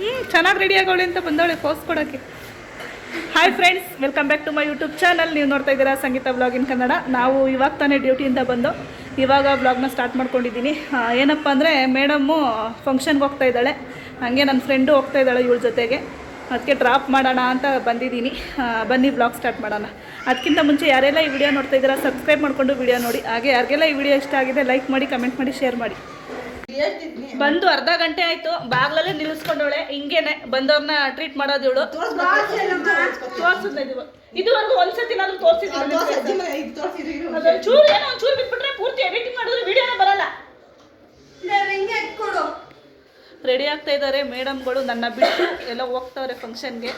ಹ್ಞೂ ಚೆನ್ನಾಗಿ ರೆಡಿ ಆಗೋಳಿ ಅಂತ ಬಂದವಳೆ ಪೋಸ್ಟ್ ಕೊಡೋಕ್ಕೆ. Hi friends welcome back to my YouTube channel ನೀವು ನೋಡ್ತಾ ಇದ್ದೀರಾ ಸಂಗೀತ ಬ್ಲಾಗ್ ಇನ್ ಕನ್ನಡ. ನಾವು ಇವಾಗ ತಾನೇ ಡ್ಯೂಟಿಯಿಂದ ಬಂದು ಇವಾಗ ಬ್ಲಾಗ್ನ ಸ್ಟಾರ್ಟ್ ಮಾಡ್ಕೊಂಡಿದ್ದೀನಿ. ಏನಪ್ಪ ಅಂದರೆ ಮೇಡಮ್ಮು ಫಂಕ್ಷನ್ಗೆ ಹೋಗ್ತಾ ಇದ್ದಾಳೆ. ಹಾಗೆ ನನ್ನ ಫ್ರೆಂಡು ಹೋಗ್ತಾ ಇದ್ದಾಳೆ ಇವಳ ಜೊತೆಗೆ. ಅದಕ್ಕೆ ಡ್ರಾಪ್ ಮಾಡೋಣ ಅಂತ ಬಂದಿದ್ದೀನಿ. ಬನ್ನಿ ಬ್ಲಾಗ್ ಸ್ಟಾರ್ಟ್ ಮಾಡೋಣ. ಅದಕ್ಕಿಂತ ಮುಂಚೆ ಯಾರೆಲ್ಲ ಈ ವಿಡಿಯೋ ನೋಡ್ತಾ ಇದ್ದೀರಾ ಸಬ್ಸ್ಕ್ರೈಬ್ ಮಾಡಿಕೊಂಡು ವಿಡಿಯೋ ನೋಡಿ. ಹಾಗೆ ಯಾರಿಗೆಲ್ಲ ಈ ವಿಡಿಯೋ ಇಷ್ಟ ಆಗಿದೆ ಲೈಕ್ ಮಾಡಿ ಕಮೆಂಟ್ ಮಾಡಿ ಶೇರ್ ಮಾಡಿ. ಬಂದು ಅರ್ಧ ಗಂಟೆ ಆಯ್ತು ಬಾಗ್ಲಲ್ಲೇ ನಿಲ್ಲಿಸ್ಕೊಂಡವಳೆ ಹಿಂಗೇನೆ ಬಂದವ್ರನ್ನ ಟ್ರೀಟ್ ಮಾಡೋದು ಇವಳು. ಇದುವರೆಗೂ ಒಂದ್ಸತಿ ನಾನು ಅದೊಂದ್ ಚೂರು ಏನೋ ಚೂರು ಬಿಟ್ಬಿಟ್ರೆ ಪೂರ್ತಿ ಎಡಿಟಿಂಗ್ ಮಾಡಿದ್ರೆ ವಿಡಿಯೋನೇ ಬರಲ್ಲ. ರೆಡಿ ಆಗ್ತಾ ಇದ್ದಾರೆ ಮೇಡಮ್ಗಳು ನನ್ನ ಬಿಟ್ಟು ಎಲ್ಲ ಹೋಗ್ತಾವ್ರೆ ಫಂಕ್ಷನ್ಗೆ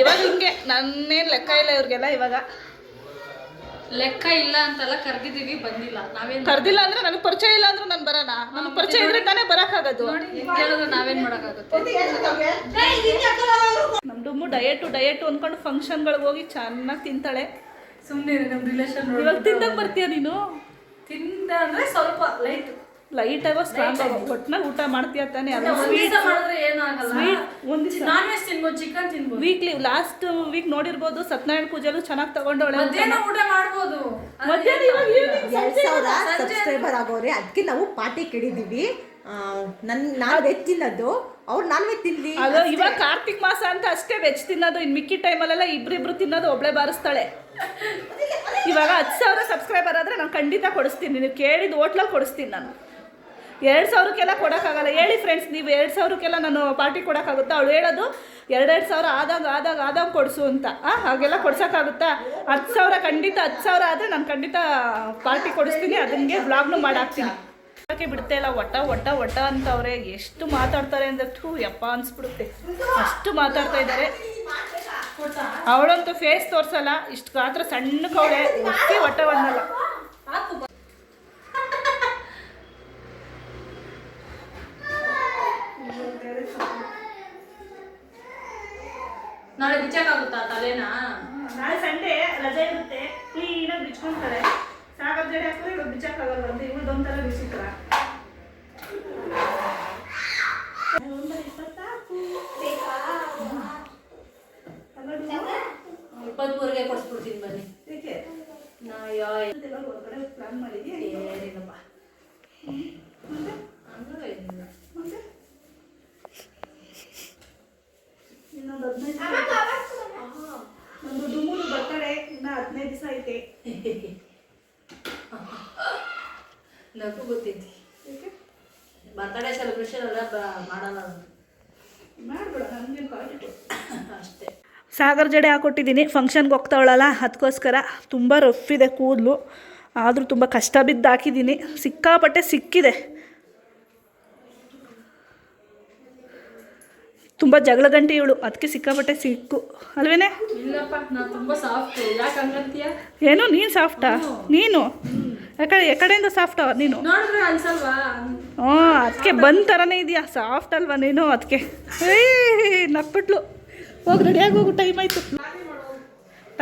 ಇವಾಗ ಹಿಂಗೆ ನನ್ನೇನು ಲೆಕ್ಕ ಇಲ್ಲ ಇವ್ರಿಗೆಲ್ಲ ಇವಾಗ. ಲೆಕ್ಕ ಇಲ್ಲ ಅಂತೆಲ್ಲ ಕರ್ದಿದೀವಿ ಬಂದಿಲ್ಲ. ನಾವೇನ್ ಕರ್ದಿಲ್ಲ ಅಂದ್ರೆ ನನಗೆ ಪರಿಚಯ ಇಲ್ಲ ಅಂದ್ರೆ ನಾನು ಬರೋಣ ನನಗೆ ಪರಿಚಯ ಇದ್ರೆ ತಾನೇ ಬರಕ್ ನೋಡಿ ಕೇಳಿದ್ರೆ ನಾವೇನ್ ಮಾಡಕ್ಕಾಗುತ್ತೆ? ನಮ್ಮ ಡಯಟ್ ಡಯಟು ಡಯಟು ಅಂದ್ಕೊಂಡು ಫಂಕ್ಷನ್ಗಳಿಗೆ ಹೋಗಿ ಚೆನ್ನಾಗಿ ತಿಂತಾಳೆ. ಸುಮ್ಮನೆ ನಮ್ಮ ರಿಲೇಷನ್ ಇವಾಗ ತಿಂದಾಗ ಬರ್ತೀಯ ನೀನು? ತಿಂದ ಅಂದ್ರೆ ಸ್ವಲ್ಪ ಲೈಟ್ ಲೈಟ್ ಆಗೋ ಸ್ಟ್ರಾಂಗ್ ಆಗೋ. ಒಟ್ನಾಗ ಊಟ ಮಾಡ್ತೀಯ ತಾನೆ? ಅದು ಸ್ವೀಟ್ ದಿವಸ ಮಾಡಿದ್ರೆ ಏನು ಆಗಲ್ಲ. ಸ್ವೀಟ್ ಒಂದು ದಿವಸ. ನಾನ್ ವೆಜ್ ತಿನ್ಬೋದು ಚಿಕನ್ ತಿನ್ಬೋದು. ವೀಕ್ಲಿ ಲಾಸ್ಟ್ ವೀಕ್ ನೋಡಿರ್ಬೋದು ಸತ್ಯನಾರಾಯಣ ಪೂಜೆಲು ಚೆನ್ನಾಗಿ ತಗೊಂಡವಳೆ ಮಧ್ಯಾಹ್ನ ಊಟ ಮಾಡ್ಬೋದು. ಮಧ್ಯಾಹ್ನ ಇವಾಗ evening ಎರಡ್ ಸಾವಿರ ಸಬ್ಸ್ಕ್ರೈಬರ್ ಆಗೋರೆ. ಅದಕ್ಕೆ ನಾವು ಪಾರ್ಟಿ ಕೇಳಿದೀವಿ ನನ್ನ ನನ್ ನಾನ್ ವೆಜ್ ತಿನ್ನೋದು. ಅವ್ರು ನಾನ್ ವೆಜ್ ತಿನ್ಲಿ. ಅದು ಇವಾಗ ಕಾರ್ತಿಕ್ ಮಾಸ ಅಂತ ಅಷ್ಟೇ ವೆಜ್ ತಿನ್ನೋದು. ಇನ್ನು ಮಿಕ್ಕಿ ಟೈಮಲ್ಲೆಲ್ಲ ಇಬ್ರಿಬ್ರು ತಿನ್ನೋದು ಒಬ್ಳೆ ಬಾರಿಸ್ತಾಳೆ. ಇವಾಗ ಹತ್ತು ಸಾವಿರ ಸಬ್ಸ್ಕ್ರೈಬರ್ ಆದರೆ ನಾನು ಖಂಡಿತ ಕೊಡಿಸ್ತೀನಿ. ನೀವು ಕೇಳಿದ ಹೋಟ್ಲಲ್ಲಿ ಕೊಡಿಸ್ತೀನಿ ನಾನು. ಎರಡು ಸಾವಿರಕ್ಕೆಲ್ಲ ಕೊಡೋಕ್ಕಾಗಲ್ಲ. ಹೇಳಿ ಫ್ರೆಂಡ್ಸ್ ನೀವು ಎರಡು ಸಾವಿರಕ್ಕೆಲ್ಲ ನಾನು ಪಾರ್ಟಿ ಕೊಡೋಕ್ಕಾಗುತ್ತಾ? ಅವಳು ಹೇಳೋದು ಎರಡೆರಡು ಸಾವಿರ ಆದಾಗ ಆದಾಗ ಆದಾಗ ಕೊಡಿಸು ಅಂತ. ಆ, ಹಾಗೆಲ್ಲ ಕೊಡ್ಸೋಕ್ಕಾಗುತ್ತಾ? ಹತ್ತು ಸಾವಿರ ಖಂಡಿತ ಹತ್ತು ಸಾವಿರ ಆದರೆ ನಾನು ಖಂಡಿತ ಪಾರ್ಟಿ ಕೊಡಿಸ್ತೀನಿ ಅದನ್ಗೆ ಬ್ಲಾಗ್ನು ಮಾಡಾಕ್ತೀನಿ. ಯಾಕೆ ಬಿಡ್ತಾ ಇಲ್ಲ ಒಟ್ಟ ಒಟ್ಟ ಒಟ್ಟ ಅಂತವ್ರೆ ಎಷ್ಟು ಮಾತಾಡ್ತಾರೆ ಅಂದರೆ ಥೂ ಯಪ್ಪ ಅನ್ಸ್ಬಿಡುತ್ತೆ. ಅಷ್ಟು ಮಾತಾಡ್ತಾ ಇದ್ದಾರೆ. ಅವಳಂತೂ ಫೇಸ್ ತೋರಿಸಲ್ಲ ಇಷ್ಟು ಗಾತ್ರ ಸಣ್ಣಕ್ಕವಳೆ ಒಟ್ಟಿ ಒಟ್ಟ ಒಂದಲ್ಲ ನಾಳೆ ಬಿಚ್ಚಕ್ಕಾಗುತ್ತಾ ತಲೆನಾ? ನಾಳೆ ಸಂಡೇ ರಜೆ ಇರುತ್ತೆ. ಕ್ಲೀನಾಗಿ ಬಿಚ್ಕೊಂತಾರೆ. ಸಾಗರ್ ಜಡೆ ಹಾಕಿದ್ರೆ ಇವಾಗ ಬಿಚ್ಚಕ್ಕಾಗಲ್ಲ ಅಂತ ಇವಳು ಒಂಥರ ವಿಚಿತ್ರ ಇಪ್ಪತ್ಮೂರಿಗೆ ಕೊಡ್ಸ್ಬಿಡ್ತೀನಿ ಬನ್ನಿ. ನಾ ಯಾ ಇದೆಲ್ಲ ಹೊರಗಡೆ ಪ್ಲಾನ್ ಮಾಡಿದ್ಯಾ? ಏನಿಲ್ಲಪ್ಪ. ಹಂಗಲ್ಲ ಏನಿಲ್ಲ. ಮತ್ತೆ ಇನ್ನೊಂದು ಹದಿನೈದು ಒಂದು ಡುಮುರು ಬರ್ತಾಳೆ ಇನ್ನ ಹದಿನೈದು ದಿವಸ ಐತೆ. ನಗು ಗೊತ್ತೈತಿ. ಬರ್ತಡೇ ಸೆಲೆಬ್ರೇಷನ್ ಎಲ್ಲ ಮಾಡಲ್ಲ. ಮಾಡ್ಬೇಡ ನನಗೆ ಕ್ವಾಲಿಟಿ ಅಷ್ಟೇ. ಸಾಗರ್ ಜಡೆ ಹಾಕೊಟ್ಟಿದ್ದೀನಿ. ಫಂಕ್ಷನ್ಗೆ ಹೋಗ್ತಾವಳಲ್ಲ ಅದಕ್ಕೋಸ್ಕರ ತುಂಬ ರಫ್ ಇದೆ ಕೂದಲು. ಆದರೂ ತುಂಬ ಕಷ್ಟ ಬಿದ್ದು ಹಾಕಿದ್ದೀನಿ ಸಿಕ್ಕಾಪಟ್ಟೆ ಸಿಕ್ಕಿದೆ. ತುಂಬ ಜಗಳ ಗಂಟೆ ಇವಳು. ಅದಕ್ಕೆ ಸಿಕ್ಕಾಪಟ್ಟೆ ಸಿಕ್ಕು. ಅಲ್ವೇನೆ? ಏನು? ನೀನು ಸಾಫ್ಟಾ ನೀನು? ಯಾಕಡೆ ಎಕಡೆಯಿಂದ ಸಾಫ್ಟಾ ನೀನು? ಹ್ಞೂ ಅದಕ್ಕೆ ಬಂದ್ ಥರನೇ ಇದೆಯಾ? ಸಾಫ್ಟ್ ಅಲ್ವಾ ನೀನು ಅದಕ್ಕೆ ಏಯ್ ನಕ್ಬಿಟ್ಲು. ಹೋಗಿ ರೆಡಿಯಾಗಿ ಹೋಗು ಟೈಮ್ ಆಯಿತು.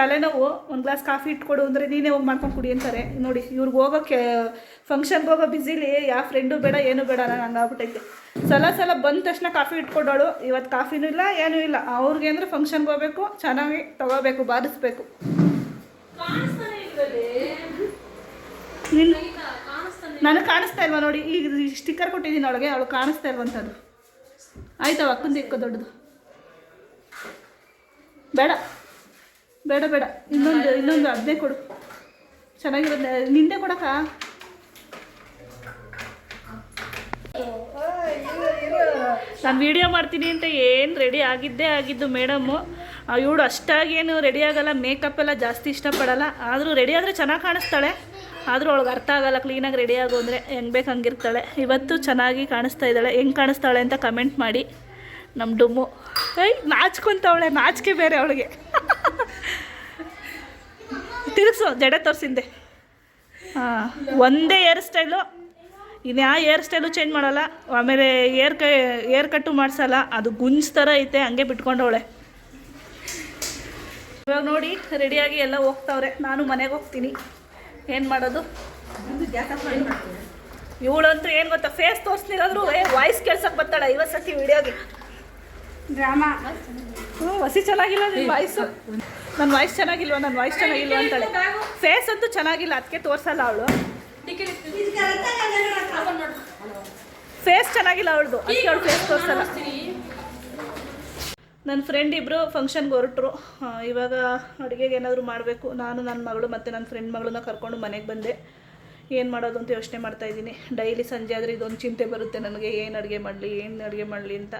ತಲೆನೋವು ಒಂದು ಗ್ಲಾಸ್ ಕಾಫಿ ಇಟ್ಕೊಡು ಅಂದರೆ ನೀನೇ ಹೋಗಿ ಮಾಡ್ಕೊಂಡು ಕುಡಿ ಅಂತಾರೆ. ನೋಡಿ, ಇವ್ರಿಗೆ ಹೋಗೋಕ್ಕೆ ಫಂಕ್ಷನ್ಗೆ ಹೋಗೋ ಬ್ಯುಸಿಲಿ ಯಾವ ಫ್ರೆಂಡು ಬೇಡ, ಏನೂ ಬೇಡ ನಾನು ಹಂಗಾಗ್ಬಿಟ್ಟೈತೆ ಸಲ ಸಲ ಬಂದ ತಕ್ಷಣ ಕಾಫಿ ಇಟ್ಕೊಡೋಳು. ಇವತ್ತು ಕಾಫಿನೂ ಇಲ್ಲ, ಏನೂ ಇಲ್ಲ. ಅವ್ರಿಗೆ ಅಂದರೆ ಫಂಕ್ಷನ್ಗೆ ಹೋಗ್ಬೇಕು, ಚೆನ್ನಾಗಿ ತಗೋಬೇಕು, ಬಾರಿಸ್ಬೇಕು. ನಿನ್ನ ನನಗೆ ಕಾಣಿಸ್ತಾ ಇಲ್ವಾ ನೋಡಿ ಈಗ ಸ್ಟಿಕ್ಕರ್ ಕೊಟ್ಟಿದ್ದೀನಿ ಅವಳಿಗೆ, ಅವಳು ಕಾಣಿಸ್ತಾ ಇಲ್ವಂಥದ್ದು ಆಯ್ತವ ಅಕ್ಕಂದು ಇಕ್ಕೋ ದೊಡ್ಡದು. ಬೇಡ. ಬೇಡ ಬೇಡ. ಇನ್ನೊಂದು ಇನ್ನೊಂದು ಅದನ್ನೇ ಕೊಡು. ಚೆನ್ನಾಗಿರೋದು ನಿಂದೆ ಕೊಡಕ್ಕ? ನಾನು ವಿಡಿಯೋ ಮಾಡ್ತೀನಿ ಅಂತ ಏನು ರೆಡಿ ಆಗಿದ್ದೇ ಆಗಿದ್ದು ಮೇಡಮ್ಮು ಇವಳು ಅಷ್ಟಾಗೇನು ರೆಡಿ ಆಗಲ್ಲ ಮೇಕಪ್ ಎಲ್ಲ ಜಾಸ್ತಿ ಇಷ್ಟಪಡಲ್ಲ. ಆದರೂ ರೆಡಿ ಆದರೆ ಚೆನ್ನಾಗಿ ಕಾಣಿಸ್ತಾಳೆ. ಆದರೂ ಅವಳಿಗೆ ಅರ್ಥ ಆಗಲ್ಲ ಕ್ಲೀನಾಗಿ ರೆಡಿ ಆಗು ಅಂದರೆ ಹೆಂಗೆ ಬೇಕು ಹಂಗಿರ್ತಾಳೆ. ಇವತ್ತು ಚೆನ್ನಾಗಿ ಕಾಣಿಸ್ತಾ ಇದ್ದಾಳೆ. ಹೆಂಗೆ ಕಾಣಿಸ್ತಾಳೆ ಅಂತ ಕಮೆಂಟ್ ಮಾಡಿ. ನಮ್ಮ ಡುಮ್ಮು. ಏಯ್, ನಾಚ್ಕೊಂತವಳೆ. ನಾಚಿಕೆ ಬೇರೆ ಅವಳಿಗೆ. ತಿರುಗಿಸು ಜಡೆ ತೋರಿಸಿದ್ದೆ ಹಾಂ. ಒಂದೇ ಏರ್ ಸ್ಟೈಲು ಇನ್ಯಾ ಏರ್ ಸ್ಟೈಲು ಚೇಂಜ್ ಮಾಡಲ್ಲ ಆಮೇಲೆ ಏರ್ ಕ ಏರ್ ಕಟ್ಟು ಮಾಡಿಸಲ್ಲ ಅದು ಗುಂಜ್ ಥರ ಐತೆ ಹಂಗೆ ಬಿಟ್ಕೊಂಡವಳೆ. ಇವಾಗ ನೋಡಿ ರೆಡಿಯಾಗಿ ಎಲ್ಲ ಹೋಗ್ತಾವ್ರೆ ನಾನು ಮನೆಗೆ ಹೋಗ್ತೀನಿ. ಏನು ಮಾಡೋದು? ಇವಳಂತೂ ಏನು ಗೊತ್ತಾ ಫೇಸ್ ತೋರಿಸ್ಲಿಲ್ಲಾದ್ರೂ ವಾಯ್ಸ್ ಕೇಳ್ಸಕ್ಕೆ ಬರ್ತಾಳೆ ಇವತ್ತು ಸತಿ ವಿಡಿಯೋಗೆ ಡ್ರಾಮಾ. ವಸಿ ಚೆನ್ನಾಗಿಲ್ಲ ನಿನ್ನ ವಾಯ್ಸು ನನ್ನ ವಾಯ್ಸ್ ಚೆನ್ನಾಗಿಲ್ವ? ನನ್ನ ವಾಯ್ಸ್ ಚೆನ್ನಾಗಿಲ್ವ ಅಂತಾಳೆ ಫೇಸ್ ಅಂತೂ ಚೆನ್ನಾಗಿಲ್ಲ ಅದಕ್ಕೆ ತೋರಿಸಲ್ಲ ಅವಳು. ಫೇಸ್ ಚೆನ್ನಾಗಿಲ್ಲ ಅವಳದು ಅದಕ್ಕೆ ಅವಳು ಫೇಸ್ ತೋರಿಸಲ್ಲ. ನನ್ನ ಫ್ರೆಂಡ್ ಇಬ್ಬರು ಫಂಕ್ಷನ್ಗೆ ಹೊರಟರು. ಇವಾಗ ಅಡುಗೆಗೆ ಏನಾದರೂ ಮಾಡಬೇಕು. ನಾನು ನನ್ನ ಮಗಳು ಮತ್ತು ನನ್ನ ಫ್ರೆಂಡ್ ಮಗಳನ್ನ ಕರ್ಕೊಂಡು ಮನೆಗೆ ಬಂದೆ. ಏನು ಮಾಡೋದು ಅಂತ ಯೋಚನೆ ಮಾಡ್ತಾಯಿದ್ದೀನಿ ಡೈಲಿ ಸಂಜೆ ಆದರೆ ಇದೊಂದು ಚಿಂತೆ ಬರುತ್ತೆ ನನಗೆ. ಏನು ಅಡುಗೆ ಮಾಡಲಿ ಏನು ಅಡುಗೆ ಮಾಡಲಿ ಅಂತ.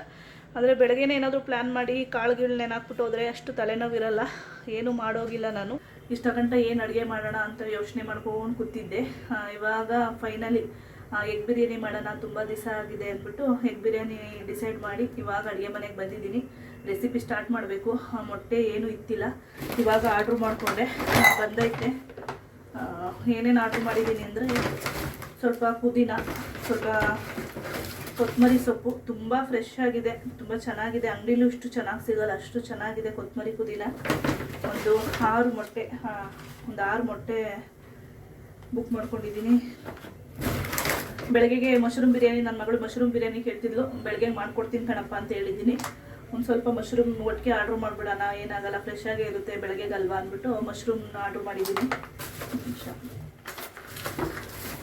ಆದರೆ ಬೆಳಗ್ಗೆನೇ ಏನಾದರೂ ಪ್ಲ್ಯಾನ್ ಮಾಡಿ ಕಾಳುಗಳನ್ನ ನೆನಾಕ್ಬಿಟ್ಟು ಹೋದರೆ ಅಷ್ಟು ತಲೆನೋವಿರಲ್ಲ, ಏನೂ ಮಾಡೋಗಿಲ್ಲ ನಾನು. ಇಷ್ಟ ಗಂಟ ಏನು ಅಡುಗೆ ಮಾಡೋಣ ಅಂತ ಯೋಚನೆ ಮಾಡ್ಕೊಂಡು ಕೂತಿದ್ದೆ. ಇವಾಗ ಫೈನಲಿ ಎಗ್ ಬಿರಿಯಾನಿ ಮಾಡೋಣ, ತುಂಬ ದಿವಸ ಆಗಿದೆ ಅಂದ್ಬಿಟ್ಟು ಎಗ್ ಬಿರಿಯಾನಿ ಡಿಸೈಡ್ ಮಾಡಿ ಇವಾಗ ಅಡುಗೆ ಮನೆಗೆ ಬಂದಿದ್ದೀನಿ. ರೆಸಿಪಿ ಸ್ಟಾರ್ಟ್ ಮಾಡಬೇಕು. ಮೊಟ್ಟೆ ಏನೂ ಇತ್ತಿಲ್ಲ. ಇವಾಗ ಆರ್ಡ್ರ್ ಮಾಡಿಕೊಂಡೆ. ಬಂದೈತೆ. ಏನೇನು ಆರ್ಡ್ರ್ ಮಾಡಿದ್ದೀನಿ ಅಂದರೆ ಸ್ವಲ್ಪ ಪುದೀನ, ಸ್ವಲ್ಪ ಕೊತ್ತಂಬರಿ ಸೊಪ್ಪು ತುಂಬ ಫ್ರೆಶ್ ಆಗಿದೆ, ತುಂಬ ಚೆನ್ನಾಗಿದೆ. ಅಂಗಡಿಲೂ ಇಷ್ಟು ಚೆನ್ನಾಗಿ ಸಿಗಲ್ಲ, ಅಷ್ಟು ಚೆನ್ನಾಗಿದೆ ಕೊತ್ತಂಬರಿ ಪುದೀನ. ಒಂದು ಆರು ಮೊಟ್ಟೆ ಒಂದು ಆರು ಮೊಟ್ಟೆ ಬುಕ್ ಮಾಡ್ಕೊಂಡಿದ್ದೀನಿ. ಬೆಳಗ್ಗೆಗೆ ಮಶ್ರೂಮ್ ಬಿರಿಯಾನಿ ನನ್ನ ಮಗಳು ಮಶ್ರೂಮ್ ಬಿರಿಯಾನಿ ಕೇಳ್ತಿದ್ಲು. ಬೆಳಗ್ಗೆ ಮಾಡ್ಕೊಡ್ತೀನಿ ಕಣಪ್ಪ ಅಂತ ಹೇಳಿದ್ದೀನಿ. ಒಂದು ಸ್ವಲ್ಪ ಮಶ್ರೂಮ್ ಒಟ್ಟಿಗೆ ಆರ್ಡ್ರ್ ಮಾಡಿಬಿಡೋಣ, ಏನಾಗಲ್ಲ ಫ್ರೆಶ್ ಆಗೇ ಇರುತ್ತೆ ಬೆಳಗ್ಗೆಗಲ್ವಾ ಅಂದ್ಬಿಟ್ಟು ಮಶ್ರೂಮ್ ಆರ್ಡ್ರ್ ಮಾಡಿದ್ದೀನಿ.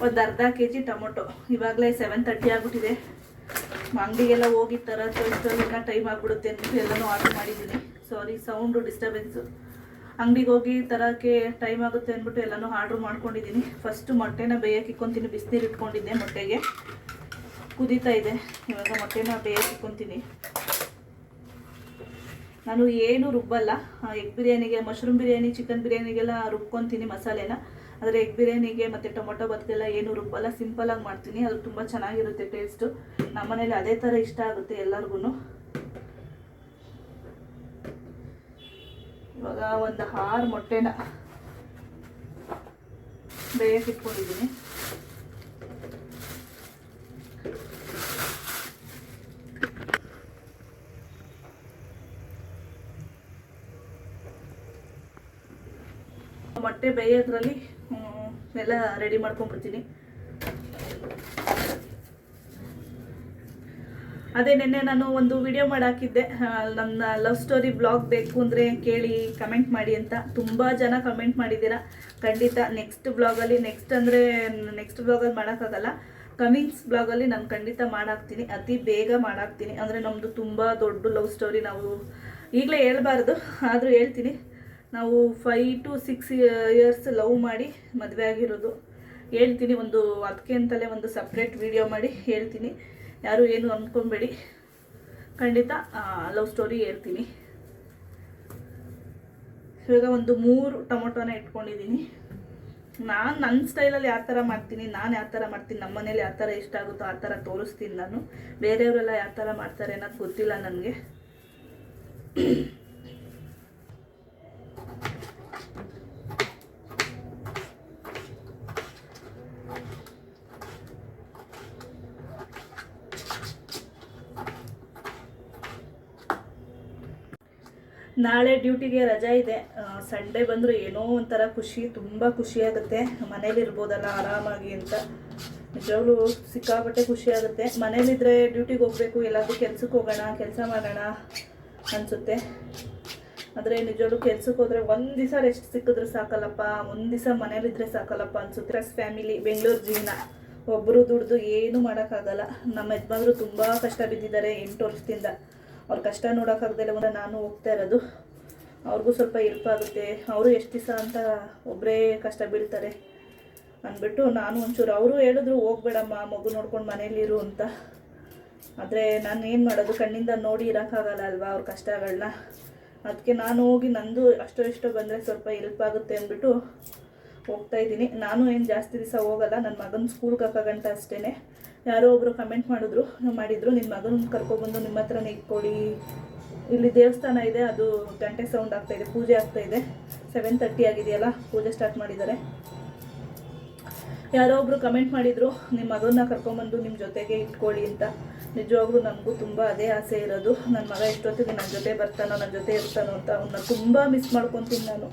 ಒಂದು ಅರ್ಧ ಕೆ ಜಿ ಟೊಮೊಟೊ. ಇವಾಗಲೇ ಸೆವೆನ್ ತರ್ಟಿ ಆಗಿಬಿಟ್ಟಿದೆ. ಅಂಗಡಿಗೆಲ್ಲ ಹೋಗಿ ತರೋದು ಇನ್ನೂ ಟೈಮ್ ಆಗಿಬಿಡುತ್ತೆ ಅಂತ ಎಲ್ಲನೂ ಆರ್ಡರ್ ಮಾಡಿದ್ದೀನಿ. ಸಾರಿ ಸೌಂಡು ಡಿಸ್ಟರ್ಬೆನ್ಸು ಅಂಗಡಿಗೆ ಹೋಗಿ ತರೋಕ್ಕೆ ಟೈಮ್ ಆಗುತ್ತೆ ಅಂದ್ಬಿಟ್ಟು ಎಲ್ಲನೂ ಆರ್ಡ್ರ್ ಮಾಡ್ಕೊಂಡಿದ್ದೀನಿ. ಫಸ್ಟು ಮೊಟ್ಟೆನ ಬೇಯಕ್ಕೆ ಇಕ್ಕೊತೀನಿ. ಬಿಸಿನೀರು ಇಟ್ಕೊಂಡಿದ್ದೆ ಮೊಟ್ಟೆಗೆ. ಕುದೀತಾ ಇದೆ. ಇವಾಗ ಮೊಟ್ಟೆನ ಬೇಯಕ್ಕೆ ಇಕ್ಕೊತೀನಿ. ನಾನು ಏನು ರುಬ್ಬಲ್ಲ. ಎಗ್ ಬಿರಿಯಾನಿಗೆ ಮಶ್ರೂಮ್ ಬಿರಿಯಾನಿ ಚಿಕನ್ ಬಿರಿಯಾನಿಗೆಲ್ಲ ರುಬ್ಕೊತೀನಿ ಮಸಾಲೆನ. ಆದರೆ ಎಗ್ ಬಿರಿಯಾನಿಗೆ ಮತ್ತು ಟೊಮೊಟೊ ಬತ್ತಿಗೆಲ್ಲ ಏನು ರುಬ್ಬಲ್ಲ ಸಿಂಪಲಾಗಿ ಮಾಡ್ತೀನಿ. ಅದು ತುಂಬ ಚೆನ್ನಾಗಿರುತ್ತೆ ಟೇಸ್ಟು ನಮ್ಮನೇಲಿ ಅದೇ ಥರ ಇಷ್ಟ ಆಗುತ್ತೆ ಎಲ್ಲರಿಗೂ ಇವಾಗ ಒಂದು ಆರು ಮೊಟ್ಟೆನ ಬೇಯಕ್ಕೆ ಇಟ್ಕೊಂಡಿದ್ದೀನಿ. ಮೊಟ್ಟೆ ಬೇಯೋದ್ರಲ್ಲಿ ಎಲ್ಲ ರೆಡಿ ಮಾಡ್ಕೊಂಡ್ಬಿಡ್ತೀನಿ. ಅದೇ ನಿನ್ನೆ ನಾನು ಒಂದು ವಿಡಿಯೋ ಮಾಡಾಕಿದ್ದೆ. ನನ್ನ ಲವ್ ಸ್ಟೋರಿ ಬ್ಲಾಗ್ ಬೇಕು ಅಂದರೆ ಕೇಳಿ ಕಮೆಂಟ್ ಮಾಡಿ ಅಂತ. ತುಂಬ ಜನ ಕಮೆಂಟ್ ಮಾಡಿದ್ದೀರಾ? ಖಂಡಿತ ನೆಕ್ಸ್ಟ್ ಬ್ಲಾಗಲ್ಲಿ ನೆಕ್ಸ್ಟ್ ಅಂದರೆ ನೆಕ್ಸ್ಟ್ ಬ್ಲಾಗಲ್ಲಿ ಮಾಡೋಕ್ಕಾಗಲ್ಲ. ಕಮಿಂಗ್ಸ್ ಬ್ಲಾಗಲ್ಲಿ ನಾನು ಖಂಡಿತ ಮಾಡಾಕ್ತೀನಿ. ಅತಿ ಬೇಗ ಮಾಡಾಕ್ತೀನಿ. ಅಂದರೆ ನಮ್ಮದು ತುಂಬ ದೊಡ್ಡ ಲವ್ ಸ್ಟೋರಿ ನಾವು ಈಗಲೇ ಹೇಳ್ಬಾರ್ದು. ಆದರೂ ಹೇಳ್ತೀನಿ. ನಾವು five to six years love ಮಾಡಿ ಮದುವೆ ಆಗಿರೋದು. ಹೇಳ್ತೀನಿ ಒಂದು ಅದಕ್ಕೆ ಅಂತಲೇ ಒಂದು ಸಪ್ರೇಟ್ ವಿಡಿಯೋ ಮಾಡಿ ಹೇಳ್ತೀನಿ. ಯಾರು ಏನು ಅಂದ್ಕೊಬೇಡಿ ಖಂಡಿತ ಲವ್ ಸ್ಟೋರಿ ಹೇಳ್ತೀನಿ. ಇವಾಗ ಒಂದು ಮೂರು ಟೊಮೊಟೊನ ಇಟ್ಕೊಂಡಿದ್ದೀನಿ. ನಾನು ನನ್ನ ಸ್ಟೈಲಲ್ಲಿ ಯಾವ ಥರ ಮಾಡ್ತೀನಿ, ನಾನು ಯಾವ ಥರ ಮಾಡ್ತೀನಿ, ನಮ್ಮ ಮನೇಲಿ ಯಾವ ಥರ ಇಷ್ಟ ಆಗುತ್ತೋ ಆ ಥರ ತೋರಿಸ್ತೀನಿ ನಾನು. ಬೇರೆಯವರೆಲ್ಲ ಯಾವ ಥರ ಮಾಡ್ತಾರೆ ಅನ್ನೋದು ಗೊತ್ತಿಲ್ಲ ನನಗೆ. ನಾಳೆ ಡ್ಯೂಟಿಗೆ ರಜಾ ಇದೆ. ಸಂಡೇ ಬಂದರೆ ಏನೋ ಒಂಥರ ಖುಷಿ, ತುಂಬ ಖುಷಿಯಾಗುತ್ತೆ ಮನೇಲಿರ್ಬೋದಲ್ಲ ಆರಾಮಾಗಿ ಅಂತ. ನಿಜವಾಗ್ಲೂ ಸಿಕ್ಕಾಪಟ್ಟೆ ಖುಷಿಯಾಗುತ್ತೆ ಮನೇಲಿದ್ದರೆ ಡ್ಯೂಟಿಗೆ ಹೋಗಬೇಕು, ಎಲ್ಲಾದರೂ ಕೆಲ್ಸಕ್ಕೆ ಹೋಗೋಣ, ಕೆಲಸ ಮಾಡೋಣ ಅನಿಸುತ್ತೆ. ಆದರೆ ನಿಜವಾಗ್ಲೂ ಕೆಲ್ಸಕ್ಕೆ ಹೋದರೆ ಒಂದು ದಿವಸ ರೆಸ್ಟ್ ಸಿಕ್ಕಿದ್ರೆ ಸಾಕಲ್ಲಪ್ಪ, ಒಂದು ದಿವಸ ಮನೇಲಿದ್ದರೆ ಸಾಕಲ್ಲಪ್ಪ ಅನ್ಸುತ್ತೆ. ಫ್ಯಾಮಿಲಿ ಬೆಂಗಳೂರು ಜೀವನ. ಒಬ್ಬರು ದುಡ್ದು ಏನೂ ಮಾಡೋಕ್ಕಾಗಲ್ಲ. ನಮ್ಮ ಯಜಮಾನ್ರು ತುಂಬ ಕಷ್ಟ ಬಿದ್ದಿದ್ದಾರೆ ಎಂಟು ವರ್ಷದಿಂದ. ಅವ್ರ ಕಷ್ಟ ನೋಡೋಕ್ಕಾಗ್ದಲ್ಲ ಒಂದು ನಾನು ಹೋಗ್ತಾ ಇರೋದು. ಅವ್ರಿಗೂ ಸ್ವಲ್ಪ ಹೆಲ್ಪ್ ಆಗುತ್ತೆ. ಅವರು ಎಷ್ಟು ದಿವಸ ಅಂತ ಒಬ್ಬರೇ ಕಷ್ಟ ಬೀಳ್ತಾರೆ ಅಂದ್ಬಿಟ್ಟು ನಾನು ಒಂಚೂರು, ಅವರು ಹೇಳಿದ್ರು ಹೋಗ್ಬೇಡಮ್ಮ, ಮಗು ನೋಡ್ಕೊಂಡು ಮನೇಲಿರು ಅಂತ. ಆದರೆ ನಾನು ಏನು ಮಾಡೋದು, ಕಣ್ಣಿಂದ ನೋಡಿ ಇರೋಕ್ಕಾಗಲ್ಲ ಅಲ್ವಾ ಅವ್ರ ಕಷ್ಟಗಳನ್ನ ಅದಕ್ಕೆ ನಾನು ಹೋಗಿ ನಂದು ಅಷ್ಟೋ ಇಷ್ಟೋ ಬಂದರೆ ಸ್ವಲ್ಪ ಹೆಲ್ಪ್ ಆಗುತ್ತೆ ಅಂದ್ಬಿಟ್ಟು ಹೋಗ್ತಾ ಇದ್ದೀನಿ. ನಾನು ಏನು ಜಾಸ್ತಿ ದಿವಸ ಹೋಗಲ್ಲ ನನ್ನ ಮಗನ ಸ್ಕೂಲ್ಗೆ ಹಾಕೋಗಂಟ ಅಷ್ಟೇ ಯಾರೋ ಒಬ್ಬರು ಕಮೆಂಟ್ ಮಾಡಿದ್ರು ಮಾಡಿದ್ರು ನಿಮ್ಮ ಮಗನ ಕರ್ಕೊಬಂದು ನಿಮ್ಮ ಹತ್ರನೇ ಇಟ್ಕೊಡಿ ಇಲ್ಲಿ ದೇವಸ್ಥಾನ ಇದೆ, ಅದು ಗಂಟೆ ಸೌಂಡ್ ಆಗ್ತಾ ಇದೆ, ಪೂಜೆ ಆಗ್ತಾ ಇದೆ. ಸೆವೆನ್ ತರ್ಟಿ ಆಗಿದೆಯಲ್ಲ, ಪೂಜೆ ಸ್ಟಾರ್ಟ್ ಮಾಡಿದ್ದಾರೆ. ಯಾರೋ ಒಬ್ರು ಕಮೆಂಟ್ ಮಾಡಿದ್ರು ನಿಮ್ಮ ಮಗನ್ನ ಕರ್ಕೊಂಬಂದು ನಿಮ್ಮ ಜೊತೆಗೆ ಇಟ್ಕೊಳ್ಳಿ ಅಂತ. ನಿಜವಾಗ್ಲೂ ನನಗೂ ತುಂಬ ಅದೇ ಆಸೆ ಇರೋದು. ನನ್ನ ಮಗ ಎಷ್ಟೊತ್ತಿಗೆ ನನ್ನ ಜೊತೆ ಬರ್ತಾನೋ ನನ್ನ ಜೊತೆ ಇರ್ತಾನೋ ಅಂತ ಅವನ್ನ ತುಂಬ ಮಿಸ್ ಮಾಡ್ಕೊತೀನಿ ನಾನು.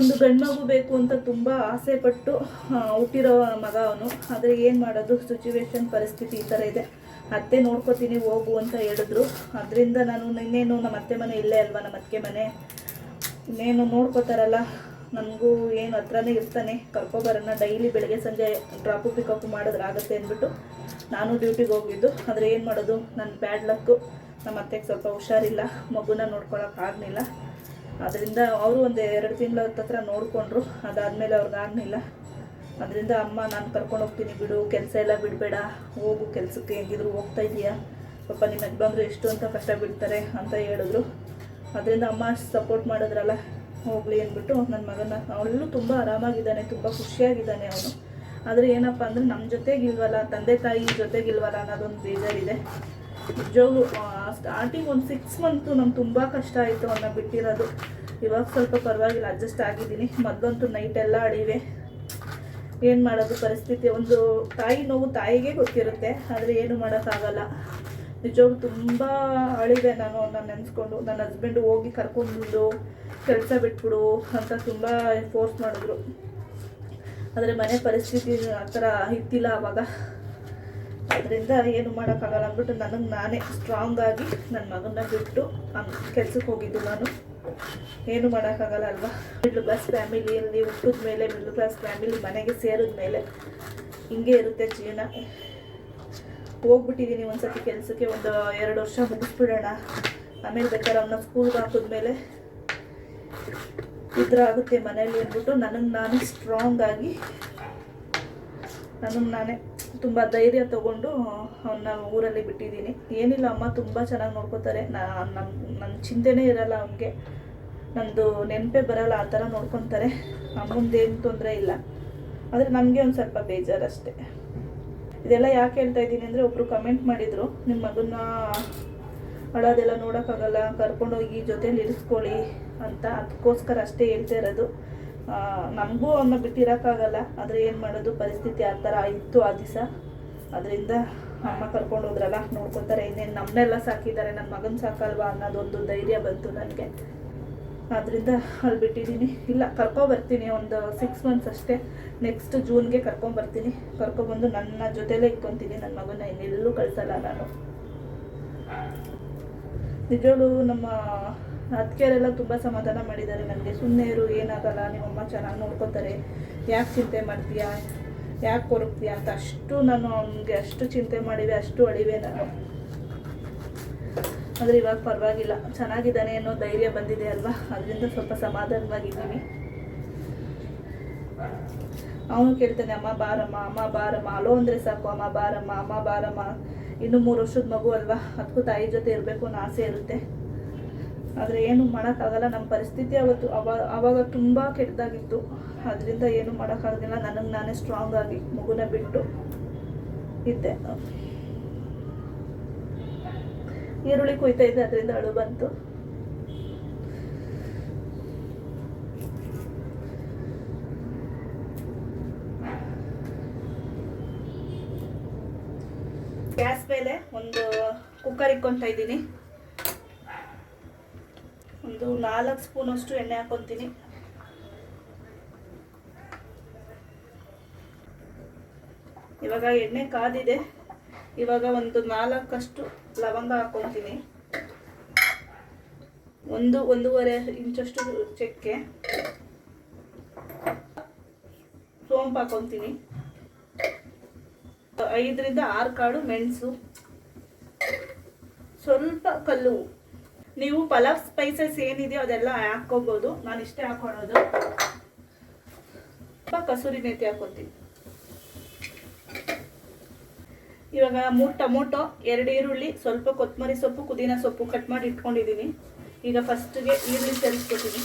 ಒಂದು ಗಂಡು ಬೇಕು ಅಂತ ತುಂಬ ಆಸೆ ಪಟ್ಟು ಹುಟ್ಟಿರೋ ಮಗ ಅವನು. ಆದರೆ ಏನು ಮಾಡೋದು? ಸಿಚುವೇಶನ್ ಪರಿಸ್ಥಿತಿ ಈ ಥರ ಇದೆ. ಅತ್ತೆ ನೋಡ್ಕೋತೀನಿ, ಹೋಗು ಅಂತ ಹೇಳಿದ್ರು. ಅದರಿಂದ ನಾನು ಇನ್ನೇನು ನಮ್ಮ ಅತ್ತೆ ಮನೆ ಇಲ್ಲೇ ಅಲ್ವಾ? ನಮ್ಮ ಅತ್ತೆ ಮನೆ. ಇನ್ನೇನು ನೋಡ್ಕೋತಾರಲ್ಲ? ನನಗೂ ಏನು ಹತ್ರನೇ ಇರ್ತಾನೆ. ಕರ್ಕೊಬರೋಣ ಡೈಲಿ ಬೆಳಗ್ಗೆ ಸಂಜೆ ಡ್ರಾಪು ಪಿಕಪ್ ಮಾಡಿದ್ರೆ ಆಗುತ್ತೆ ಅಂದ್ಬಿಟ್ಟು ನಾನು ಡ್ಯೂಟಿಗೆ ಹೋಗಿದ್ದು. ಆದರೆ ಏನು ಮಾಡೋದು? ನನ್ನ ಬ್ಯಾಡ್ ಲಕ್ಕು ನಮ್ಮ ಅತ್ತೆಗೆ ಸ್ವಲ್ಪ ಹುಷಾರಿಲ್ಲ. ಮಗುನ ನೋಡ್ಕೊಳಕ್ಕಾಗಲಿಲ್ಲ ಅದರಿಂದ ಅವರು ಒಂದು ಎರಡು ತಿಂಗಳ ಹತ್ರ ನೋಡಿಕೊಂಡ್ರು. ಅದಾದಮೇಲೆ ಅವ್ರಿಗಾಗಲಿಲ್ಲ ಅದರಿಂದ ಅಮ್ಮ, ನಾನು ಕರ್ಕೊಂಡು ಹೋಗ್ತೀನಿ ಬಿಡು. ಕೆಲಸ ಎಲ್ಲ ಬಿಡಬೇಡ. ಹೋಗು ಕೆಲಸಕ್ಕೆ. ಹೆಂಗಿದ್ರು ಹೋಗ್ತಾ ಇದೀಯಾ ಪಾಪ ನಿಮ್ಮ ಯಜಮಾನ್ರು ಎಷ್ಟು ಅಂತ ಕಷ್ಟ ಬಿಡ್ತಾರೆ ಅಂತ ಹೇಳಿದ್ರು. ಅದರಿಂದ ಅಮ್ಮ ಸಪೋರ್ಟ್ ಮಾಡಿದ್ರಲ್ಲ, ಹೋಗಲಿ ಅಂದ್ಬಿಟ್ಟು ನನ್ನ ಮಗನ ಅವಳು ತುಂಬ ಆರಾಮಾಗಿದ್ದಾನೆ, ತುಂಬ ಖುಷಿಯಾಗಿದ್ದಾನೆ ಅವನು. ಆದರೆ ಏನಪ್ಪ ಅಂದರೆ ನಮ್ಮ ಜೊತೆಗಿಲ್ವಲ್ಲ, ತಂದೆ ತಾಯಿ ಜೊತೆಗಿಲ್ವಲ್ಲ ಅನ್ನೋದೊಂದು ಬೇಜಾರಿದೆ. ನಿಜವಾಗ್ಲೂ ಸ್ಟಾರ್ಟಿಂಗ್ ಒಂದು ಸಿಕ್ಸ್ ಮಂತು ನಮ್ಗೆ ತುಂಬ ಕಷ್ಟ ಆಯಿತು ಅನ್ನ ಬಿಟ್ಟಿರೋದು. ಇವಾಗ ಸ್ವಲ್ಪ ಪರವಾಗಿಲ್ಲ ಅಡ್ಜಸ್ಟ್ ಆಗಿದ್ದೀನಿ. ಮೊದಲಂತೂ ನೈಟ್ ಎಲ್ಲ ಅಡಿವೆ. ಏನು ಮಾಡೋದು ಪರಿಸ್ಥಿತಿ? ಒಂದು ತಾಯಿ ನೋವು ತಾಯಿಗೆ ಗೊತ್ತಿರುತ್ತೆ, ಆದರೆ ಏನು ಮಾಡೋಕ್ಕಾಗಲ್ಲ. ನಿಜವಾಗ್ಲೂ ತುಂಬ ಅಳಿವೆ ನಾನು ಅವನ್ನ ನೆನೆಸ್ಕೊಂಡು. ನನ್ನ ಹಸ್ಬೆಂಡು ಹೋಗಿ ಕರ್ಕೊಂಡು ಕೆಲಸ ಬಿಟ್ಬಿಡು ಅಂತ ತುಂಬ ಫೋರ್ಸ್ ಮಾಡಿದ್ರು. ಆದರೆ ಮನೆ ಪರಿಸ್ಥಿತಿ ಆ ಥರ ಇತ್ತಿಲ್ಲ ಆವಾಗ ಅದರಿಂದ ಏನು ಮಾಡೋಕ್ಕಾಗಲ್ಲ ಅಂದ್ಬಿಟ್ಟು ನನಗೆ ನಾನೇ ಸ್ಟ್ರಾಂಗ್ ಆಗಿ ನನ್ನ ಮಗನ್ನ ಬಿಟ್ಟು ಕೆಲ್ಸಕ್ಕೆ ಹೋಗಿದ್ದು ನಾನು. ಏನು ಮಾಡೋಕ್ಕಾಗಲ್ಲ ಅಲ್ವಾ? ಮಿಡ್ಲ್ ಕ್ಲಾಸ್ ಫ್ಯಾಮಿಲಿಯಲ್ಲಿ ಹುಟ್ಟಿದ ಮೇಲೆ ಮಿಡ್ಲ್ ಕ್ಲಾಸ್ ಫ್ಯಾಮಿಲಿ ಮನೆಗೆ ಸೇರಿದ ಮೇಲೆ ಹಿಂಗೆ ಇರುತ್ತೆ ಜೀವನ. ಹೋಗ್ಬಿಟ್ಟಿದ್ದೀನಿ ಒಂದ್ಸತಿ ಕೆಲಸಕ್ಕೆ, ಒಂದು ಎರಡು ವರ್ಷ ಮುಗಿಸ್ಬಿಡೋಣ. ಆಮೇಲೆ ಬೇಕಾದ್ರೆ ಅವನ್ನ ಸ್ಕೂಲ್ಗೆ ಹಾಕಿದ್ಮೇಲೆ ಥರ ಆಗುತ್ತೆ ಮನೇಲಿ ಅಂದ್ಬಿಟ್ಟು ನನಗೆ ನಾನು ಸ್ಟ್ರಾಂಗ್ ಆಗಿ ನನಗೆ ನಾನೇ ತುಂಬ ಧೈರ್ಯ ತಗೊಂಡು ಅವನ್ನ ಊರಲ್ಲಿ ಬಿಟ್ಟಿದ್ದೀನಿ. ಏನಿಲ್ಲ ಅಮ್ಮ, ತುಂಬ ಚೆನ್ನಾಗಿ ನೋಡ್ಕೋತಾರೆ. ನಮ್ಮ ನನ್ನ ಚಿಂತೆನೇ ಇರಲ್ಲ ಅವ್ನಿಗೆ. ನಂದು ನೆನಪೇ ಬರಲ್ಲ, ಆ ಥರ ನೋಡ್ಕೊತಾರೆ. ಅಮ್ಮಂದೇನು ತೊಂದರೆ ಇಲ್ಲ. ಆದರೆ ನಮಗೆ ಒಂದು ಸ್ವಲ್ಪ ಬೇಜಾರಷ್ಟೇ. ಇದೆಲ್ಲ ಯಾಕೆ ಹೇಳ್ತಾ ಇದ್ದೀನಿ ಅಂದರೆ ಒಬ್ಬರು ಕಮೆಂಟ್ ಮಾಡಿದರು ನಿಮ್ಮ ಮಗನ್ನ ಅಳೋದೆಲ್ಲ ನೋಡೋಕ್ಕಾಗಲ್ಲ, ಕರ್ಕೊಂಡೋಗಿ ಜೊತೇಲಿ ಇರಿಸ್ಕೊಳ್ಳಿ ಅಂತ. ಅದಕ್ಕೋಸ್ಕರ ಅಷ್ಟೇ ಹೇಳ್ತಾ ಇರೋದು. ನಮಗೂ ಅವನ್ನ ಬಿಟ್ಟಿರೋಕ್ಕಾಗಲ್ಲ. ಆದರೆ ಏನು ಮಾಡೋದು? ಪರಿಸ್ಥಿತಿ ಆ ಥರ ಇತ್ತು ಆ ದಿವಸ. ಅದರಿಂದ ಅಮ್ಮ ಕರ್ಕೊಂಡು ಹೋದ್ರಲ್ಲ, ನೋಡ್ಕೊತಾರೆ. ಇನ್ನೇನು ನಮ್ಮನ್ನೆಲ್ಲ ಸಾಕಿದ್ದಾರೆ ನನ್ನ ಮಗನ ಸಾಕಲ್ವಾ ಅನ್ನೋದೊಂದು ಧೈರ್ಯ ಬಂತು ನನಗೆ. ಆದ್ದರಿಂದ ಅಲ್ಲಿ ಬಿಟ್ಟಿದ್ದೀನಿ. ಇಲ್ಲ ಕರ್ಕೊಬರ್ತೀನಿ ಒಂದು ಸಿಕ್ಸ್ ಮಂತ್ಸ್ ಅಷ್ಟೇ. ನೆಕ್ಸ್ಟ್ ಜೂನ್ಗೆ ಕರ್ಕೊಂಬರ್ತೀನಿ ಕರ್ಕೊಬಂದು ನನ್ನ ಜೊತೆಲೇ ಇಟ್ಕೊತೀನಿ. ನನ್ನ ಮಗನ ಇನ್ನೆಲ್ಲೂ ಕಳಿಸಲ್ಲ ನಾನು. ನಿಜವಳು ನಮ್ಮ ಅತ್ತಿಗೆಯರೆಲ್ಲ ತುಂಬ ಸಮಾಧಾನ ಮಾಡಿದ್ದಾರೆ ನನಗೆ. ಸುಮ್ಮನೆ ಇರು, ಏನಾಗಲ್ಲ, ನಿಮ್ಮಮ್ಮ ಚೆನ್ನಾಗಿ ನೋಡ್ಕೋತಾರೆ. ಯಾಕೆ ಚಿಂತೆ ಮಾಡ್ತೀಯಾ? ಯಾಕೆ ಕೊರಗ್ತೀಯಾ ಅಂತ ಅಷ್ಟು ನಾನು ಅವನಿಗೆ ಅಷ್ಟು ಚಿಂತೆ ಮಾಡಿವೆ, ಅಷ್ಟು ಅಳಿವೆ ನಾನು. ಆದರೆ ಇವಾಗ ಪರವಾಗಿಲ್ಲ. ಚೆನ್ನಾಗಿದ್ದಾನೆ ಅನ್ನೋ ಧೈರ್ಯ ಬಂದಿದೆ ಅಲ್ವಾ? ಅದರಿಂದ ಸ್ವಲ್ಪ ಸಮಾಧಾನವಾಗಿದ್ದೀನಿ ಅವನು ಕೇಳ್ತಾನೆ, ಅಮ್ಮ ಬಾರಮ್ಮ ಅಮ್ಮ ಬಾರಮ್ಮ. ಅಲೋ ಅಂದರೆ ಸಾಕು, ಅಮ್ಮ ಬಾರಮ್ಮ ಅಮ್ಮ ಬಾರಮ್ಮ. ಇನ್ನು ಮೂರು ವರ್ಷದ ಮಗು ಅಲ್ವಾ? ಅದಕ್ಕೂ ತಾಯಿ ಜೊತೆ ಇರಬೇಕು ಅನ್ನೋ ಆಸೆ ಇರುತ್ತೆ. ಆದರೆ ಏನು ಮಾಡೋಕ್ಕಾಗಲ್ಲ. ನಮ್ಮ ಪರಿಸ್ಥಿತಿ ಅವತ್ತು ಅವಾಗ ಆವಾಗ ತುಂಬ ಕೆಟ್ಟದಾಗಿತ್ತು. ಅದರಿಂದ ಏನು ಮಾಡೋಕ್ಕಾಗಲಿಲ್ಲ ನನಗೆ ನಾನೇ ಸ್ಟ್ರಾಂಗ್ ಆಗಿ ಮಗುನ ಬಿಟ್ಟು ಇದ್ದೆ. ಈರುಳ್ಳಿ ಕುಯ್ತಾ ಇದ್ದೆ, ಅದರಿಂದ ಅಳು ಬಂತು. ಗ್ಯಾಸ್ ಮೇಲೆ ಒಂದು ಕುಕ್ಕರ್ ಇಕ್ಕೊಂತ ಇದ್ದೀನಿ. ಒಂದು ನಾಲ್ಕು ಸ್ಪೂನ್ ಅಷ್ಟು ಎಣ್ಣೆ ಹಾಕೊತೀನಿ. ಇವಾಗ ಎಣ್ಣೆ ಕಾದಿದೆ. ಇವಾಗ ಒಂದು ನಾಲ್ಕಷ್ಟು ಲವಂಗ ಹಾಕೊತೀನಿ. ಒಂದು ಒಂದೂವರೆ ಇಂಚಷ್ಟು ಚಕ್ಕೆ. ಸೋಂಪು ಹಾಕೊತೀನಿ. ಐದರಿಂದ ಆರು ಕಾಳು ಮೆಣಸು. ಸ್ವಲ್ಪ ಕಲ್ಲು. ನೀವು ಪಲಾವ್ ಸ್ಪೈಸಸ್ ಏನಿದೆಯೋ ಅದೆಲ್ಲ ಹಾಕ್ಕೋಬೋದು. ನಾನು ಇಷ್ಟೇ ಹಾಕೊಳ್ಳೋದು ಸ್ವಲ್ಪ ಕಸೂರಿ ಮೇಥಿ ಹಾಕೋತೀನಿ. ಇವಾಗ ಮೂರು ಟೊಮೊಟೊ, ಎರಡು ಈರುಳ್ಳಿ, ಸ್ವಲ್ಪ ಕೊತ್ತಂಬರಿ ಸೊಪ್ಪು, ಪುದೀನ ಸೊಪ್ಪು ಕಟ್ ಮಾಡಿ ಇಟ್ಕೊಂಡಿದ್ದೀನಿ. ಈಗ ಫಸ್ಟ್ಗೆ ಈರುಳ್ಳಿ ಸೇರಿಸ್ಕೊತೀನಿ.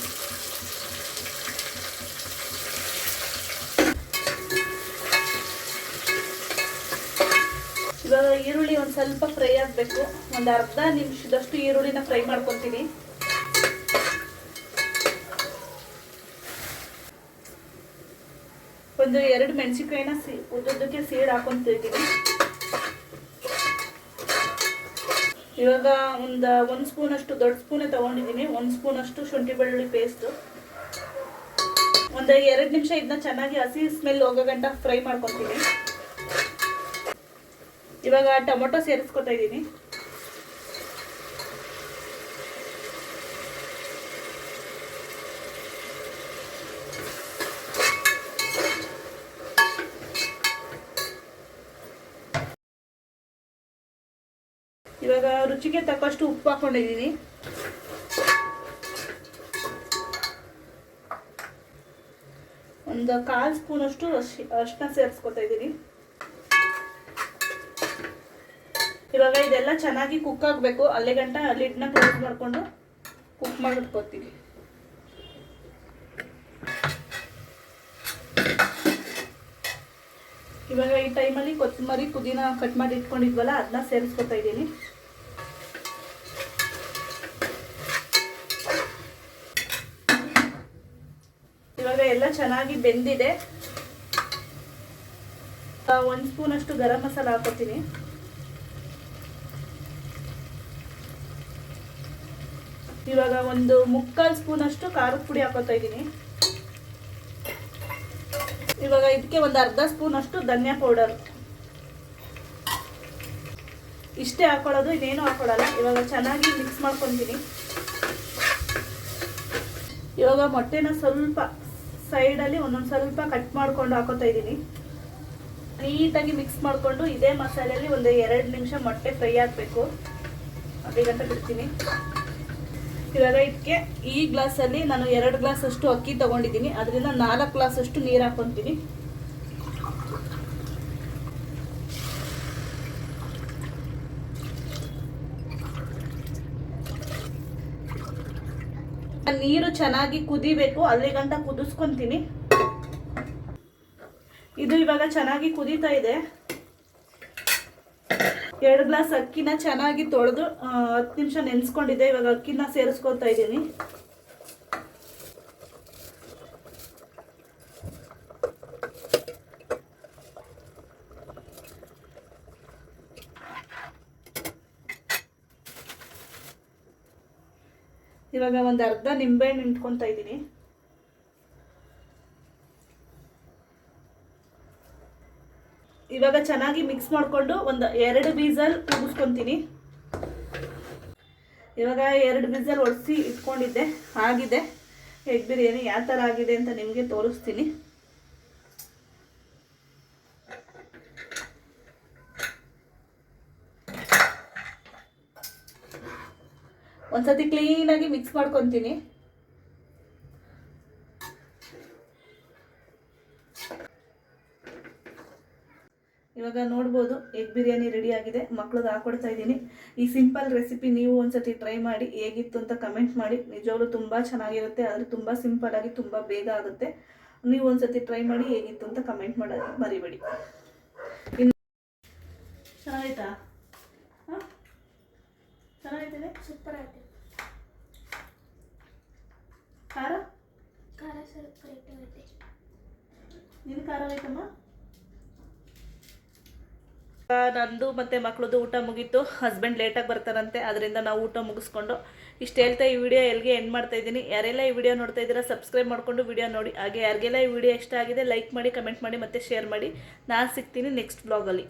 ಈರುಳ್ಳಿ ಒಂದು ಸ್ವಲ್ಪ ಫ್ರೈ ಆಗಬೇಕು. ಒಂದು ಅರ್ಧ ನಿಮಿಷದಷ್ಟು ಈರುಳ್ಳಿನ ಫ್ರೈ ಮಾಡ್ಕೊತೀನಿ ಒಂದು ಎರಡು ಮೆಣಸಿನ್ಕಾಯಿನ ಸಿ ಉದ್ದುದ್ದಕ್ಕೆ ಸೀಡ್ ಹಾಕೊಂತಿದ್ದೀನಿ ಇವಾಗ ಒಂದು ಒಂದು ಸ್ಪೂನಷ್ಟು, ದೊಡ್ಡ ಸ್ಪೂನೇ ತೊಗೊಂಡಿದ್ದೀನಿ ಒಂದು ಸ್ಪೂನಷ್ಟು ಶುಂಠಿ ಬೆಳ್ಳುಳ್ಳಿ ಪೇಸ್ಟು. ಒಂದು ಎರಡು ನಿಮಿಷ ಇದನ್ನ ಚೆನ್ನಾಗಿ ಹಸಿ ಸ್ಮೆಲ್ ಹೋಗೋ ಗಂಟ ಫ್ರೈ ಮಾಡ್ಕೊತೀನಿ ಇವಾಗ ಟೊಮೊಟೊ ಸೇರಿಸ್ಕೊತಾ ಇದ್ದೀನಿ. ಇವಾಗ ರುಚಿಗೆ ತಕ್ಕಷ್ಟು ಉಪ್ಪು ಹಾಕೊಂಡಿದ್ದೀನಿ. ಒಂದು ಕಾಲು ಸ್ಪೂನಷ್ಟು ಅರ್ಶಿ ಅರಿಶಿನ ಸೇರಿಸ್ಕೊತಾ ಇದ್ದೀನಿ. ಇವಾಗ ಇದೆಲ್ಲ ಚೆನ್ನಾಗಿ ಕುಕ್ ಆಗಬೇಕು. ಅಲ್ಲಿ ಗಂಟ ಲಿಡ್ನ ಕ್ಲೋಸ್ ಮಾಡಿಕೊಂಡು ಕುಕ್ ಮಾಡಿಟ್ಕೋತೀವಿ ಇವಾಗ ಈ ಟೈಮಲ್ಲಿ ಕೊತ್ತಂಬರಿ ಪುದೀನ ಕಟ್ ಮಾಡಿ ಇಟ್ಕೊಂಡಿದ್ವಲ್ಲ ಅದನ್ನ ಸೇರಿಸ್ಕೊತಾ ಇದ್ದೀನಿ. ಇವಾಗ ಎಲ್ಲ ಚೆನ್ನಾಗಿ ಬೆಂದಿದೆ. ಒಂದು ಸ್ಪೂನ್ ಅಷ್ಟು ಗರಂ ಮಸಾಲ ಹಾಕೋತೀನಿ. ಇವಾಗ ಒಂದು ಮುಕ್ಕಾಲು ಸ್ಪೂನ್ ಅಷ್ಟು ಖಾರದ ಪುಡಿ ಹಾಕೋತಾ ಇದ್ದೀನಿ. ಇವಾಗ ಇದಕ್ಕೆ ಒಂದು ಅರ್ಧ ಸ್ಪೂನ್ ಅಷ್ಟು ಧನ್ಯಾ ಪೌಡರ್. ಇಷ್ಟೇ ಹಾಕೊಳ್ಳೋದು, ಇನ್ನೇನು ಹಾಕೊಳ್ಳಲ್ಲ. ಇವಾಗ ಚೆನ್ನಾಗಿ ಮಿಕ್ಸ್ ಮಾಡ್ಕೊತೀನಿ. ಇವಾಗ ಮೊಟ್ಟೆನ ಸ್ವಲ್ಪ ಸೈಡಲ್ಲಿ ಒಂದೊಂದು ಸ್ವಲ್ಪ ಕಟ್ ಮಾಡ್ಕೊಂಡು ಹಾಕೋತಾ ಇದ್ದೀನಿ. ನೀಟಾಗಿ ಮಿಕ್ಸ್ ಮಾಡಿಕೊಂಡು ಇದೇ ಮಸಾಲೆಯಲ್ಲಿ ಒಂದು ಎರಡು ನಿಮಿಷ ಮೊಟ್ಟೆ ಫ್ರೈ ಆಗಬೇಕು. ಅದಿಗಂತ ಬಿಡ್ತೀನಿ. ಇವಾಗ ಇದಕ್ಕೆ ಈ ಗ್ಲಾಸಲ್ಲಿ ನಾನು ಎರಡು ಗ್ಲಾಸ್ ಅಷ್ಟು ಅಕ್ಕಿ ತಗೊಂಡಿದ್ದೀನಿ. ಅದರಿಂದ ನಾಲ್ಕು ಗ್ಲಾಸ್ ಅಷ್ಟು ನೀರು ಹಾಕೊತೀನಿ. ನೀರು ಚೆನ್ನಾಗಿ ಕುದಿಬೇಕು. ಅಲ್ಲಿಗಂತ ಕುದಿಸ್ಕೊಂತೀನಿ. ಇದು ಇವಾಗ ಚೆನ್ನಾಗಿ ಕುದೀತಾ ಇದೆ. ಎರಡು ಗ್ಲಾಸ್ ಅಕ್ಕಿನ ಚೆನ್ನಾಗಿ ತೊಳೆದು ಹತ್ತು ನಿಮಿಷ ನೆನೆಸ್ಕೊಂಡಿದ್ದೆ, ಇವಾಗ ಅಕ್ಕಿನ ಸೇರಿಸ್ಕೊತಾ ಇದ್ದೀನಿ. ಇವಾಗ ಒಂದು ಅರ್ಧ ನಿಂಬೆಹಣ್ಣು ನಿಂತ್ಕೊತಾ ಇದ್ದೀನಿ. ಇವಾಗ ಚೆನ್ನಾಗಿ ಮಿಕ್ಸ್ ಮಾಡಿಕೊಂಡು ಒಂದು ಎರಡು ಬೀಸಲ್ ಕೂಗಿಸ್ಕೊತೀನಿ ಇವಾಗ ಎರಡು ಬೀಸಲ್ ಒಡಿಸಿ ಇಟ್ಕೊಂಡಿದ್ದೆ. ಆಗಿದೆ. ಎಗ್ ಬಿರಿಯಾನಿ ಯಾವ ಥರ ಆಗಿದೆ ಅಂತ ನಿಮಗೆ ತೋರಿಸ್ತೀನಿ. ಒಂದ್ಸತಿ ಕ್ಲೀನಾಗಿ ಮಿಕ್ಸ್ ಮಾಡ್ಕೊತೀನಿ. ಇವಾಗ ನೋಡ್ಬೋದು ಎಗ್ ಬಿರಿಯಾನಿ ರೆಡಿ ಆಗಿದೆ. ಮಕ್ಳಿಗೆ ಹಾಕೊಡ್ತಾ ಇದ್ದೀನಿ. ಈ ಸಿಂಪಲ್ ರೆಸಿಪಿ ನೀವು ಒಂದ್ಸತಿ ಟ್ರೈ ಮಾಡಿ ಹೇಗಿತ್ತು ಅಂತ ಕಮೆಂಟ್ ಮಾಡಿ. ನಿಜವಾಗ್ಲೂ ತುಂಬ ಚೆನ್ನಾಗಿರುತ್ತೆ. ಆದರೆ ತುಂಬ ಸಿಂಪಲ್ ಆಗಿ ತುಂಬ ಬೇಗ ಆಗುತ್ತೆ. ನೀವು ಒಂದ್ಸತಿ ಟ್ರೈ ಮಾಡಿ ಹೇಗಿತ್ತು ಅಂತ ಕಮೆಂಟ್ ಮಾಡೋದು ಮರಿಬೇಡಿ ಇನ್ನು ಚೆನ್ನಾಗಾಯ್ತಾ ಹಾಂ? ಚೆನ್ನಾಗೈತಿದೆ ಸೂಪರ್ ಆಯ್ತು. ಖಾರ? ಖಾರ ಸ್ವಲ್ಪ ನಿನ್ನ ಖಾರ ಆಯ್ತಮ್ಮ? ನಂದು ಮತ್ತು ಮಕ್ಳದ್ದು ಊಟ ಮುಗೀತು. ಹಸ್ಬೆಂಡ್ ಲೇಟಾಗಿ ಬರ್ತಾರಂತೆ, ಅದರಿಂದ ನಾವು ಊಟ ಮುಗಿಸ್ಕೊಂಡು. ಇಷ್ಟು ಹೇಳ್ತಾ ಈ ವಿಡಿಯೋ ಎಲ್ಲಿಗೆ ಎಂಡ್ ಮಾಡ್ತಾ ಇದ್ದೀನಿ. ಯಾರೆಲ್ಲ ಈ ವಿಡಿಯೋ ನೋಡ್ತಾ ಇದ್ದೀರಾ ಸಬ್ಸ್ಕ್ರೈಬ್ ಮಾಡಿಕೊಂಡು ವಿಡಿಯೋ ನೋಡಿ. ಹಾಗೆ ಯಾರಿಗೆಲ್ಲ ಈ ವಿಡಿಯೋ ಇಷ್ಟ ಆಗಿದೆ ಲೈಕ್ ಮಾಡಿ ಕಮೆಂಟ್ ಮಾಡಿ ಮತ್ತು ಶೇರ್ ಮಾಡಿ. ನಾನು ಸಿಗ್ತೀನಿ ನೆಕ್ಸ್ಟ್ ಬ್ಲಾಗಲ್ಲಿ